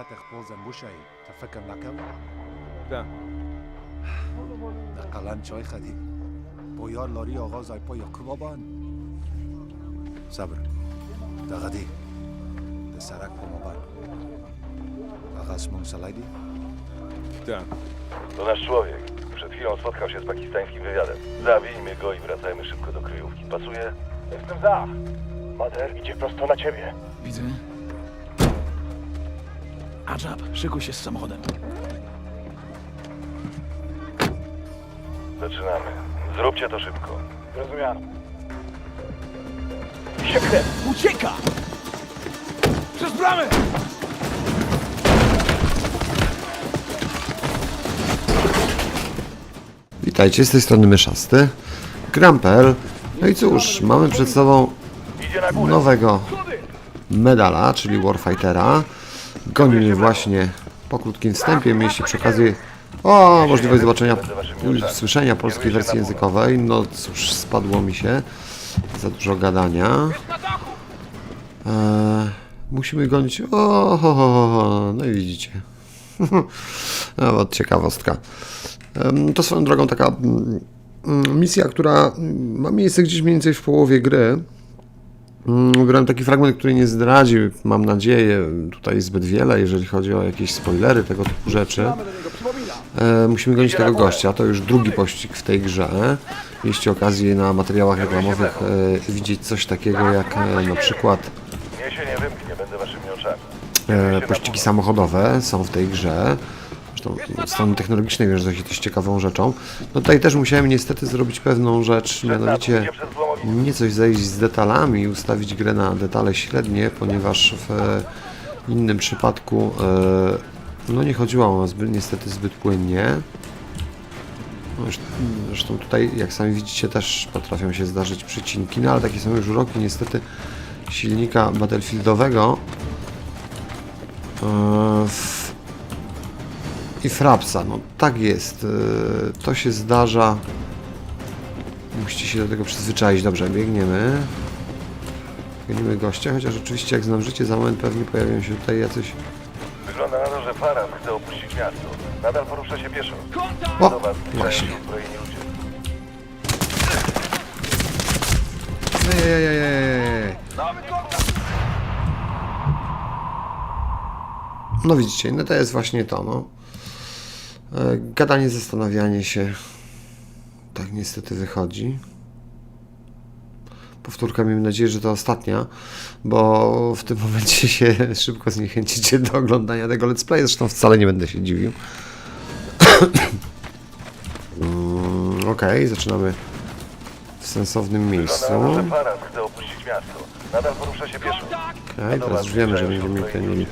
كي بوياتك بوزن بوشاي تفكر لكم Tak. ده قلن چای خدی بویار لاری آغاز ای پای کبابان صبر ده غدی ده سرک پومابان آغاز مون سلایدی Tak. To nasz człowiek. Przed chwilą spotkał się z pakistańskim wywiadem. Zabijmy go i wracajmy szybko do kryjówki. Pasuje? Jestem za. Mater idzie prosto na ciebie. Widzę. Ajab, szykuj się z samochodem. Zaczynamy. Zróbcie to szybko. Zrozumiano. Ucieka! Przez bramę! Witajcie, z tej strony Myszasty, Grampel. No i cóż, mamy przed sobą nowego medala, czyli Warfightera. Goni mnie właśnie po krótkim wstępie. Mieliście przy okazji o możliwość zobaczenia, słyszenia polskiej wersji językowej. No cóż, spadło mi się. Za dużo gadania. Eee, musimy gonić. O, ho, ho, ho. no i widzicie. Nawet ciekawostka. Em, To swoją drogą taka mm, mm, misja, która ma miejsce gdzieś mniej więcej w połowie gry. Mm, Wybrałem taki fragment, który nie zdradził, mam nadzieję, tutaj zbyt wiele, jeżeli chodzi o jakieś spoilery, tego typu rzeczy. E, musimy gonić tego gościa, to już drugi pościg w tej grze. Mieliście okazję na materiałach reklamowych e, widzieć coś takiego jak e, na przykład się e, pościgi samochodowe są w tej grze. Zresztą od strony technologicznej wiesz, że jest ciekawą rzeczą. No tutaj też musiałem niestety zrobić pewną rzecz, mianowicie Idzie przez złomowisko. nie coś zejść z detalami ustawić grę na detale średnie, ponieważ w e, innym przypadku e, no nie chodziła ona zbyt, niestety zbyt płynnie. No, zresztą- tutaj, jak sami widzicie, też potrafią się zdarzyć przycinki, no ale takie są już uroki niestety silnika battlefieldowego e, i Frapsa. No tak jest, to się zdarza. Musicie się do tego przyzwyczaić. Dobrze, biegniemy. Gonimy gościa, chociaż oczywiście jak znam życie, za moment pewnie pojawią się tutaj jacyś... Wygląda na to, że Faraz chce opuścić miasto. Nadal porusza się pieszo. O, Do was zbliżają właśnie. Ejejejej. No widzicie, no to jest właśnie to, no. E, Gadanie, zastanawianie się. Tak niestety wychodzi. Powtórka, miejmy nadzieję, że to ostatnia, bo w tym momencie się szybko zniechęcicie do oglądania tego let's play, zresztą wcale nie będę się dziwił. Mm, Okej, zaczynamy w sensownym miejscu. Faraz chce opuścić miasto. Nadal porusza się pieszo. Okej, teraz już wiemy, że będziemy mieli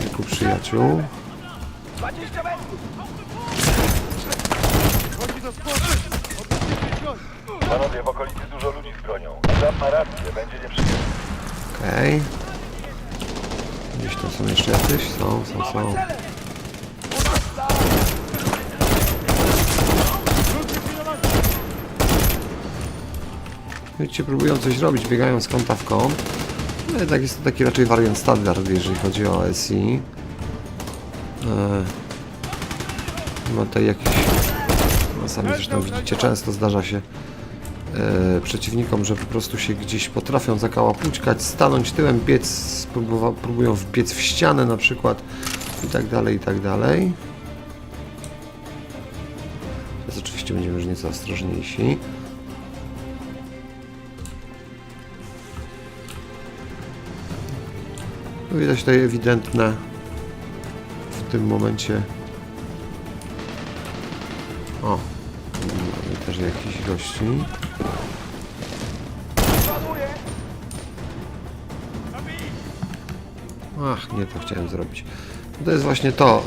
kilku przyjaciół. Panowie, w okolicy dużo ludzi z bronią. Za ma rację, będzie nieprzyjemnie. Okej. Gdzieś tam są jeszcze jacyś? Są, są, są. Widzicie, próbują coś robić, biegają z kąta w kąt. No jednak jest to taki raczej wariant standard, jeżeli chodzi o SI. Eee, ma tutaj jakiś... No sami zresztą widzicie, często zdarza się e, przeciwnikom, że po prostu się gdzieś potrafią zakałapućkać, stanąć tyłem, biec, próbują wbiec w ścianę na przykład i tak dalej, i tak dalej. Teraz oczywiście będziemy już nieco ostrożniejsi. No Widać tutaj ewidentne w tym momencie. O, też jakichś gości. Ach, nie to chciałem zrobić. To jest właśnie to.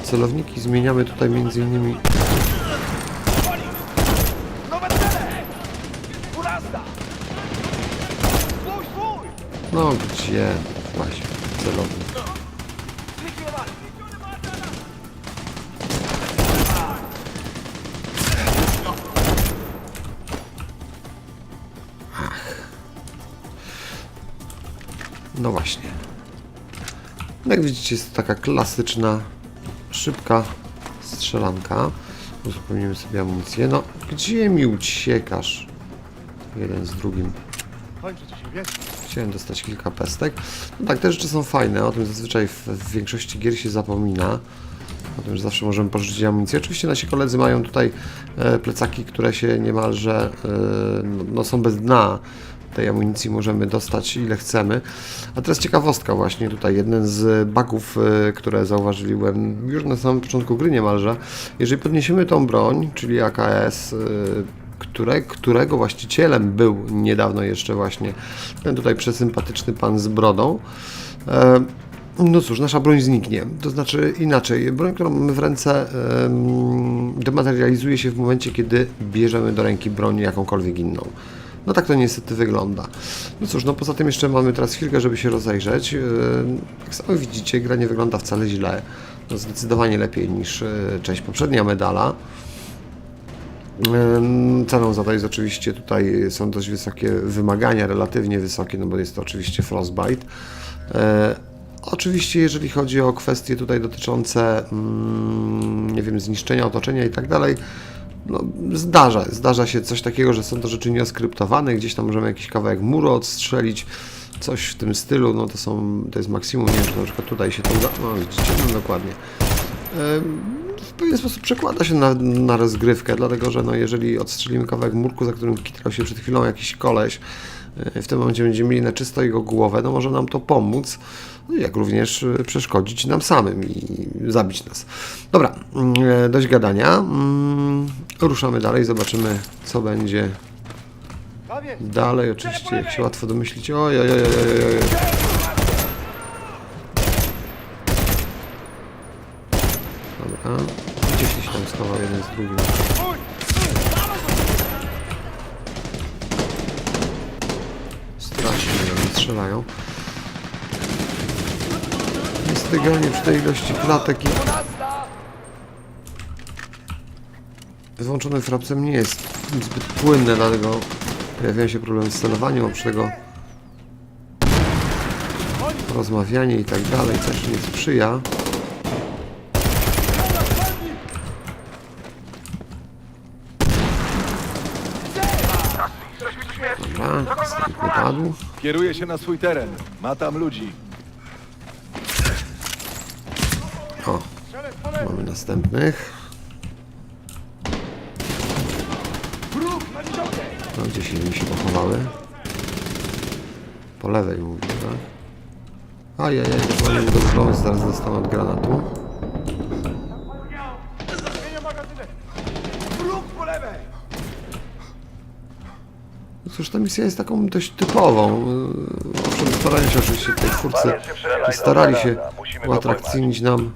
E, celowniki zmieniamy tutaj między innymi. No gdzie? Właśnie, celownik. No właśnie. No Jak widzicie, jest to taka klasyczna, szybka strzelanka. Uzupełnimy sobie amunicję. No, gdzie mi uciekasz? Jeden z drugim. Chciałem dostać kilka pestek. No tak, te rzeczy są fajne, o tym zazwyczaj w, w większości gier się zapomina. O tym, że zawsze możemy pożyczyć amunicję. Oczywiście nasi koledzy mają tutaj e, plecaki, które się niemalże e, no, no, są bez dna. Tej amunicji możemy dostać ile chcemy. A teraz ciekawostka właśnie tutaj, jeden z bugów, e, które zauważyłem już na samym początku gry niemalże. Jeżeli podniesiemy tą broń, czyli AKS, e, które, którego właścicielem był niedawno jeszcze właśnie ten tutaj przesympatyczny pan z brodą. E, no cóż, nasza broń zniknie. To znaczy inaczej, broń, którą mamy w ręce em, dematerializuje się w momencie, kiedy bierzemy do ręki broń jakąkolwiek inną. No tak to niestety wygląda. No cóż, no poza tym jeszcze mamy teraz chwilkę, żeby się rozejrzeć. E, Jak sami widzicie, gra nie wygląda wcale źle. No zdecydowanie lepiej niż e, część poprzednia medala. Ceną za to jest oczywiście tutaj są dość wysokie wymagania, relatywnie wysokie, no bo jest to oczywiście Frostbite. Oczywiście jeżeli chodzi o kwestie tutaj dotyczące mm, nie wiem, zniszczenia otoczenia i tak dalej, no, zdarza, zdarza się coś takiego, że są to rzeczy nieoskryptowane, gdzieś tam możemy jakiś kawałek muru odstrzelić, coś w tym stylu, no to są, to jest maksimum, nie wiem, czy na przykład tutaj się to uda, no widzicie, no dokładnie. W pewien sposób przekłada się na, na rozgrywkę, dlatego że no, jeżeli odstrzelimy kawałek murku, za którym kitrał się przed chwilą jakiś koleś, e, w tym momencie będziemy mieli na czysto jego głowę, no może nam to pomóc, jak również e, przeszkodzić nam samym i zabić nas. Dobra, mm, dość gadania. Mm, Ruszamy dalej, zobaczymy co będzie dalej. Oczywiście, jak się łatwo domyślić. Oj, oj, oj, oj, oj. Dobra. Gdzieś się tam schował jeden z drugim. Strasznie strzelają. Niestety granie przy tej ilości klatek i wyłączonym frapsem nie jest zbyt płynne, dlatego pojawiają się problemy z celowaniem, oprócz tego rozmawianie i tak dalej też nie sprzyja. Dobra, padł. Kieruje się na swój teren. Ma tam ludzi. Następnych. No, gdzieś inni się pochowały. Po lewej mówię, tak? Ajajaj, dokładnie do wyglądu, zaraz dostanę od granatu. No Cóż, ta misja jest taką dość typową. Owszem, starają się oczywiście tej twórcy, starali się uatrakcyjnić nam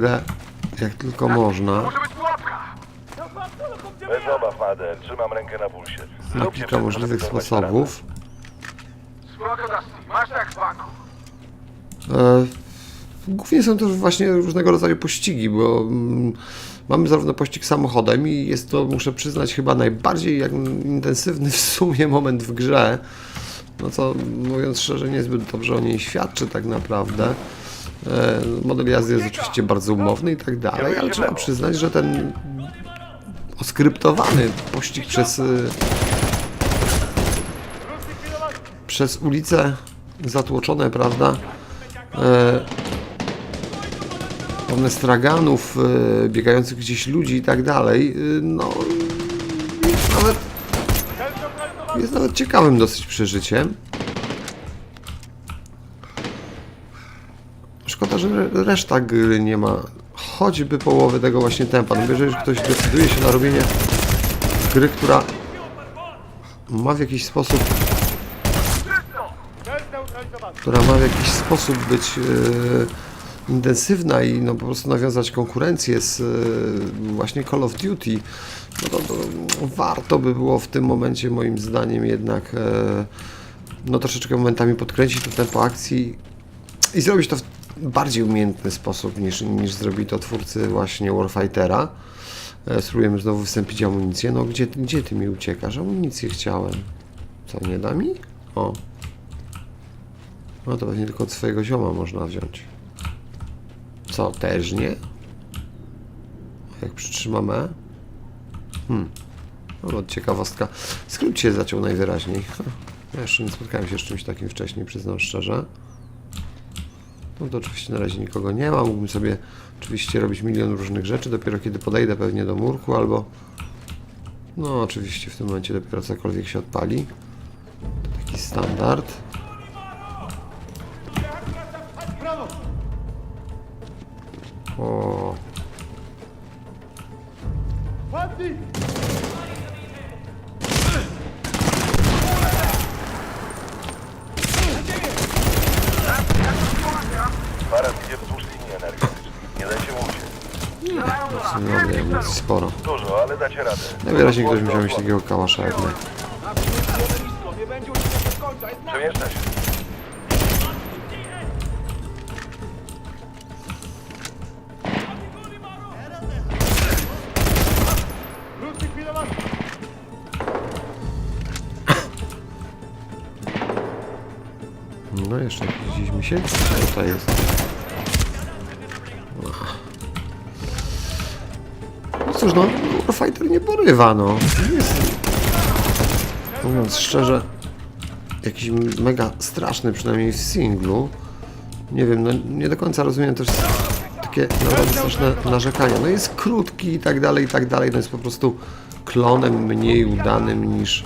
grę jak tylko można. Bez obaw, Madel. Trzymam rękę na pulsie. Na Zróbcie kilka wszystko, możliwych żeby sposobów. Spoko, Dusty. Masz tak w banku. E, Głównie są to właśnie różnego rodzaju pościgi, bo mm, mamy zarówno pościg samochodem i jest to, muszę przyznać, chyba najbardziej jak intensywny w sumie moment w grze. No co, mówiąc szczerze, niezbyt dobrze o niej świadczy tak naprawdę. E, Model jazdy jest oczywiście bardzo umowny i tak dalej, ale trzeba przyznać, że ten oskryptowany pościg przez y, przez ulice zatłoczone, prawda? E, pełne straganów, e, biegających gdzieś ludzi i tak dalej. E, no, jest nawet, jest nawet ciekawym dosyć przeżyciem. Że re- reszta gry nie ma choćby połowy tego właśnie tempa. No, jeżeli ktoś decyduje się na robienie gry, która ma w jakiś sposób która ma w jakiś sposób być e, intensywna i no, po prostu nawiązać konkurencję z e, właśnie Call of Duty, no to, to warto by było w tym momencie moim zdaniem jednak e, no troszeczkę momentami podkręcić to tempo akcji i zrobić to w bardziej umiejętny sposób niż, niż zrobili to twórcy właśnie Warfightera. E, Spróbujemy znowu wystąpić amunicję. No gdzie, gdzie ty mi uciekasz? Amunicję chciałem. Co, nie da mi? O. No to pewnie tylko od swojego zioma można wziąć. Co, też nie? Jak przytrzymamy? Hmm. No, bo ciekawostka. Skrót się zaciął najwyraźniej. Ja jeszcze nie spotkałem się z czymś takim wcześniej, przyznam szczerze. No to oczywiście na razie nikogo nie ma. Mógłbym sobie oczywiście robić milion różnych rzeczy. Dopiero kiedy podejdę pewnie do murku albo... No oczywiście w tym momencie dopiero cokolwiek się odpali. Taki standard. O. Nie wiem, jest sporo. Dużo, ale dacie radę. Najwyraźniej ktoś musiał mieć takiego kałasza jak my. Przemieszcza się. No jeszcze gdzieś mi się tutaj jest. No Warfighter nie porywa no. Mówiąc szczerze, jakiś mega straszny, przynajmniej w singlu. Nie wiem, no nie do końca rozumiem też takie naprawdę straszne narzekania. No jest krótki i tak dalej, i tak dalej. No jest po prostu klonem mniej udanym niż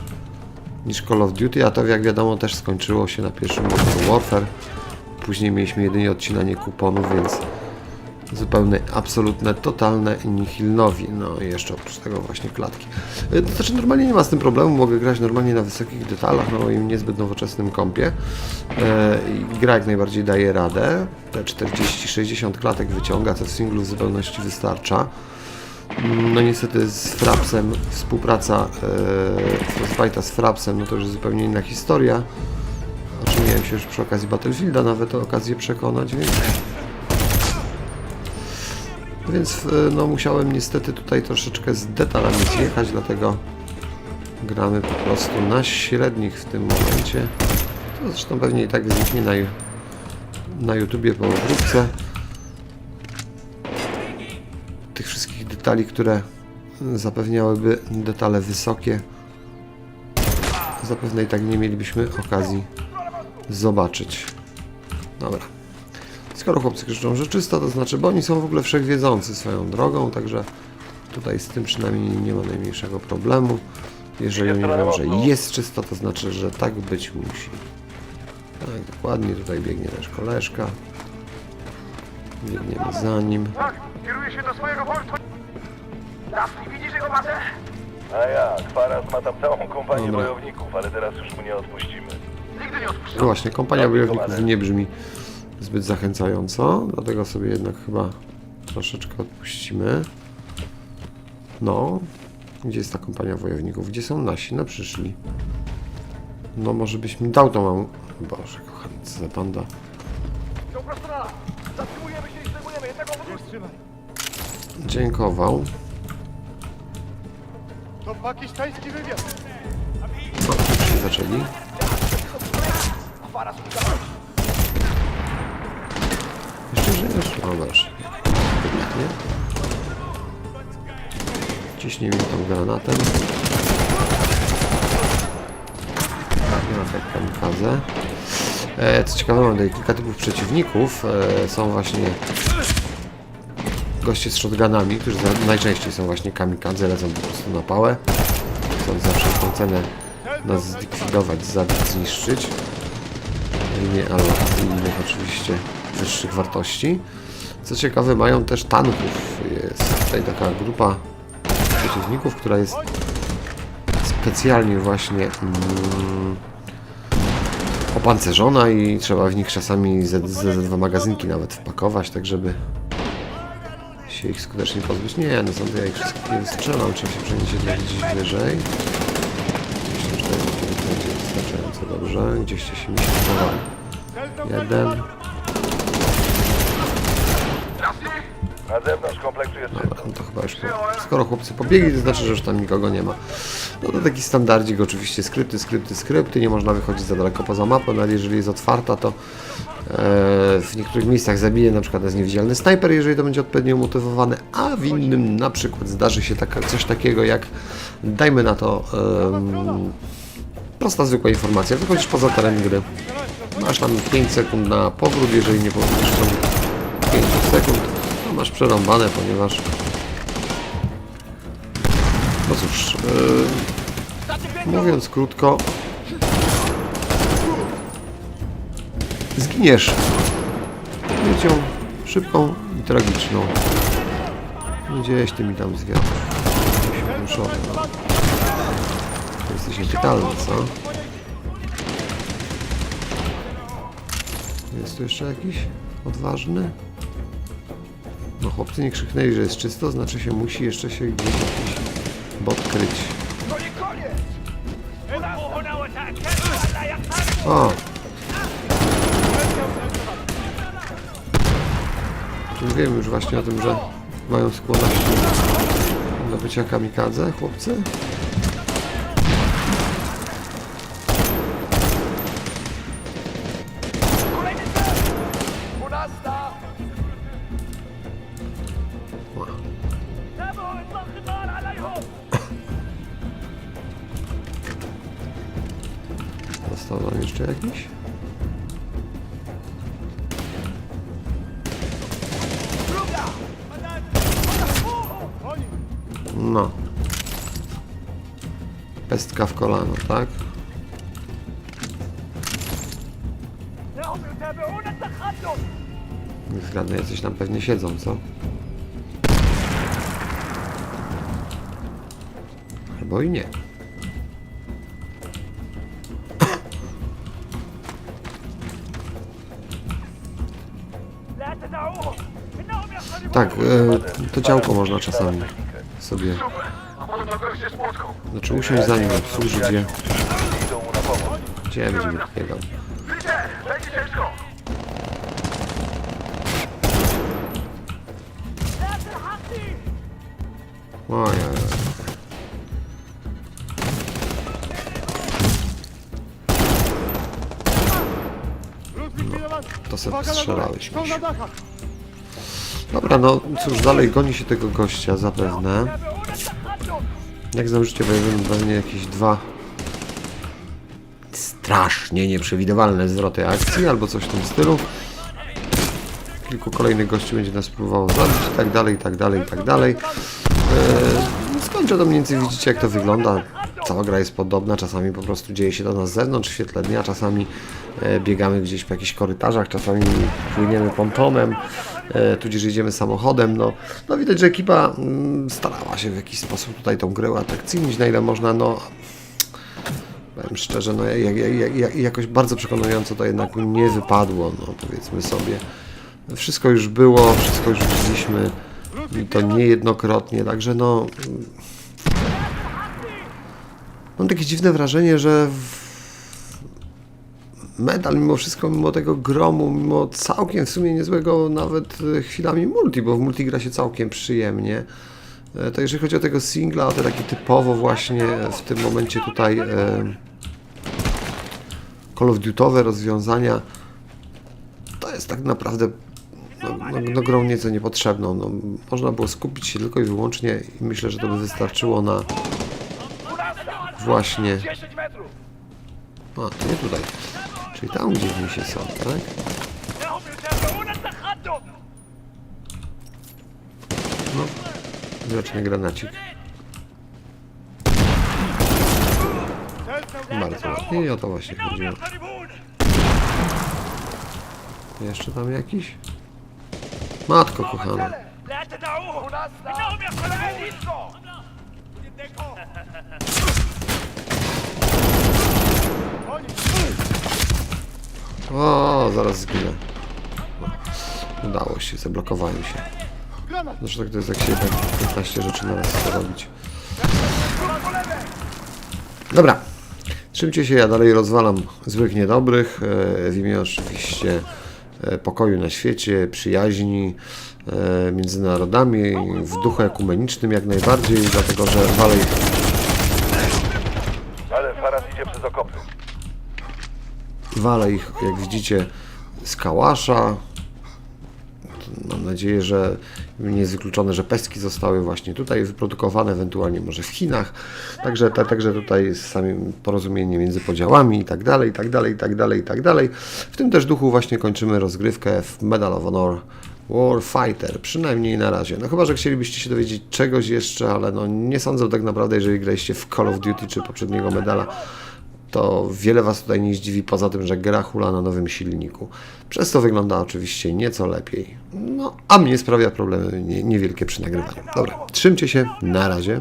niż Call of Duty, a to jak wiadomo też skończyło się na pierwszym Modern Warfare. Później mieliśmy jedynie odcinanie kuponów, więc zupełne, absolutne, totalne nihilnowi. No i jeszcze oprócz tego właśnie klatki. E, To znaczy normalnie nie ma z tym problemu, mogę grać normalnie na wysokich detalach, na moim niezbyt nowoczesnym kompie. I gra jak najbardziej daje radę. Te 40-60 klatek wyciąga, co w singlu w zupełności wystarcza. No niestety z Frapsem współpraca e, Frostbite'a z Frapsem, no to już zupełnie inna historia. O miałem się już przy okazji Battlefielda nawet o okazję przekonać, więc... Więc e, no musiałem niestety tutaj troszeczkę z detalami zjechać, dlatego gramy po prostu na średnich w tym momencie. To zresztą pewnie i tak zniknie na, na YouTubie po obróbce tych wszystkich detali, które zapewniałyby detale wysokie. Zapewne i tak nie mielibyśmy okazji zobaczyć. Dobra. Skoro chłopcy krzyczą, że czysto, to znaczy, bo oni są w ogóle wszechwiedzący swoją drogą, także tutaj z tym przynajmniej nie ma najmniejszego problemu. Jeżeli oni mówią, że jest czysto, to znaczy, że tak być musi. Tak, dokładnie. Tutaj biegnie nasz koleżka. Biegniemy za nim. Tak, kieruje się do swojego punktu. Dusty, widzisz jego matę? A jak? Faras ma tam całą kompanię Dobra. wojowników, ale teraz już mu nie odpuścimy. Nigdy nie odpuszczę. No właśnie, kompania Dobry bojowników nie brzmi zbyt zachęcająco, dlatego sobie jednak chyba troszeczkę odpuścimy. No, gdzie jest ta kompania wojowników? Gdzie są nasi? No przyszli. No może byś mi dał tą małą... Boże kochany, co za banda. Dziękował. To pakistański wywiad. O, już się zaczęli. Jeszcze żyjesz? O, masz. Pięknie. Ciśnij mi tą granatem. Nie ma tak kamikadze. E, co ciekawe, mam tutaj kilka typów przeciwników. E, są właśnie goście z shotgunami, którzy najczęściej są właśnie kamikadze, lecą po prostu na pałę. Chcą za wszelką cenę nas zlikwidować, zabić, zniszczyć. Nie, ale innych oczywiście wyższych wartości. Co ciekawe, mają też tanków. Jest tutaj taka grupa przeciwników, która jest specjalnie właśnie mm, opancerzona i trzeba w nich czasami z, z, z dwa magazynki nawet wpakować, tak żeby się ich skutecznie pozbyć. Nie, no są ja ich wszystkich nie wystrzelam, trzeba się przenieść gdzieś wyżej. Myślę, że to będzie wystarczająco dobrze. Gdzieście się mi się. Jeden. Na zewnątrz kompleksu jest. Dobra, no to chyba już. Skoro chłopcy pobiegli, to znaczy, że już tam nikogo nie ma. No to taki standardzik oczywiście, skrypty, skrypty, skrypty, nie można wychodzić za daleko poza mapę, no ale jeżeli jest otwarta, to e, w niektórych miejscach zabije na przykład jest niewidzialny snajper, jeżeli to będzie odpowiednio umotywowane, a w innym na przykład zdarzy się taka, coś takiego jak, dajmy na to, prosta zwykła informacja, wychodzisz poza teren gry, masz tam 5 sekund na powrót, jeżeli nie powrócisz w ciągu 5 sekund, masz przerąbane, ponieważ no cóż, yy, mówiąc krótko, zginiesz śmiercią szybką i tragiczną. Gdzieś ty mi tam. Ruszowy, no. Jesteś nieczytalny, co? Jest tu jeszcze jakiś odważny? Chłopcy nie krzyknęli, że jest czysto, znaczy się musi jeszcze się gdzieś jakiś bot kryć. O! Wiem już właśnie o tym, że mają skłonność do bycia kamikadze, chłopcy. kolano, tak? Zgadnę, jacyś tam pewnie siedzą, co? Albo i nie. Tak, e, to ciałko można czasami sobie znaczy usiąść za nim, obsłużyć je. Gdzie ja będziemy odpierdał? O ja. No, to sobie strzelaliśmy. Dobra, no cóż, dalej goni się tego gościa zapewne. Jak znam życie, będą pewnie jakieś dwa strasznie nieprzewidywalne zwroty akcji albo coś w tym stylu. Kilku kolejnych gości będzie nas próbowało zabić i tak dalej, i tak dalej, i tak dalej. Eee, no skończę to mniej więcej, widzicie jak to wygląda. Cała gra jest podobna, czasami po prostu dzieje się to na zewnątrz świetle dnia, czasami e, biegamy gdzieś po jakichś korytarzach, czasami płyniemy pontonem tudzież jedziemy samochodem. No, no widać, że ekipa mm, starała się w jakiś sposób tutaj tą grę atrakcyjnić, na ile można, no powiem szczerze, no jak, jak, jak, jak, jakoś bardzo przekonująco to jednak nie wypadło, no powiedzmy sobie. Wszystko już było, wszystko już widzieliśmy i to niejednokrotnie, także no... Mam takie dziwne wrażenie, że. Medal mimo wszystko, mimo tego gromu, mimo całkiem w sumie niezłego nawet e, chwilami multi, bo w multi gra się całkiem przyjemnie. E, To jeżeli chodzi o tego singla, o te takie typowo właśnie w tym momencie tutaj e, Call of Duty'owe rozwiązania, to jest tak naprawdę no, no, no grą nieco niepotrzebną. No, można było skupić się tylko i wyłącznie i myślę, że to by wystarczyło na właśnie... 10 metrów! A, nie tutaj. Czyli tam gdzieś mi się są, tak? No, widocznie granacik. Bardzo ładnie i o to właśnie chodziło. Jeszcze tam jakiś? Matko kochana. Zaraz zginę. No, udało się, zablokowałem się. Zresztą tak to jest jak się jednak 15 rzeczy na raz robić. Dobra. Trzymcie się, ja dalej rozwalam złych niedobrych e, w imię oczywiście e, pokoju na świecie, przyjaźni e, między narodami, w duchu ekumenicznym jak najbardziej, dlatego że walej Ale Faras idzie przez okopy. Walę ich, jak widzicie, z kałasza. Mam nadzieję, że nie jest wykluczone, że pestki zostały właśnie tutaj wyprodukowane, ewentualnie może w Chinach. Także, ta, także tutaj jest samym porozumienie między podziałami i tak dalej, i tak dalej, i tak dalej, i tak dalej. W tym też duchu właśnie kończymy rozgrywkę w Medal of Honor Warfighter, przynajmniej na razie. No chyba, że chcielibyście się dowiedzieć czegoś jeszcze, ale no nie sądzę tak naprawdę, jeżeli graliście w Call of Duty czy poprzedniego medala, to wiele Was tutaj nie zdziwi, poza tym, że gra hula na nowym silniku. Przez to wygląda oczywiście nieco lepiej. No, a mnie sprawia problemy nie, niewielkie przy nagrywaniu. Dobra, trzymcie się, na razie.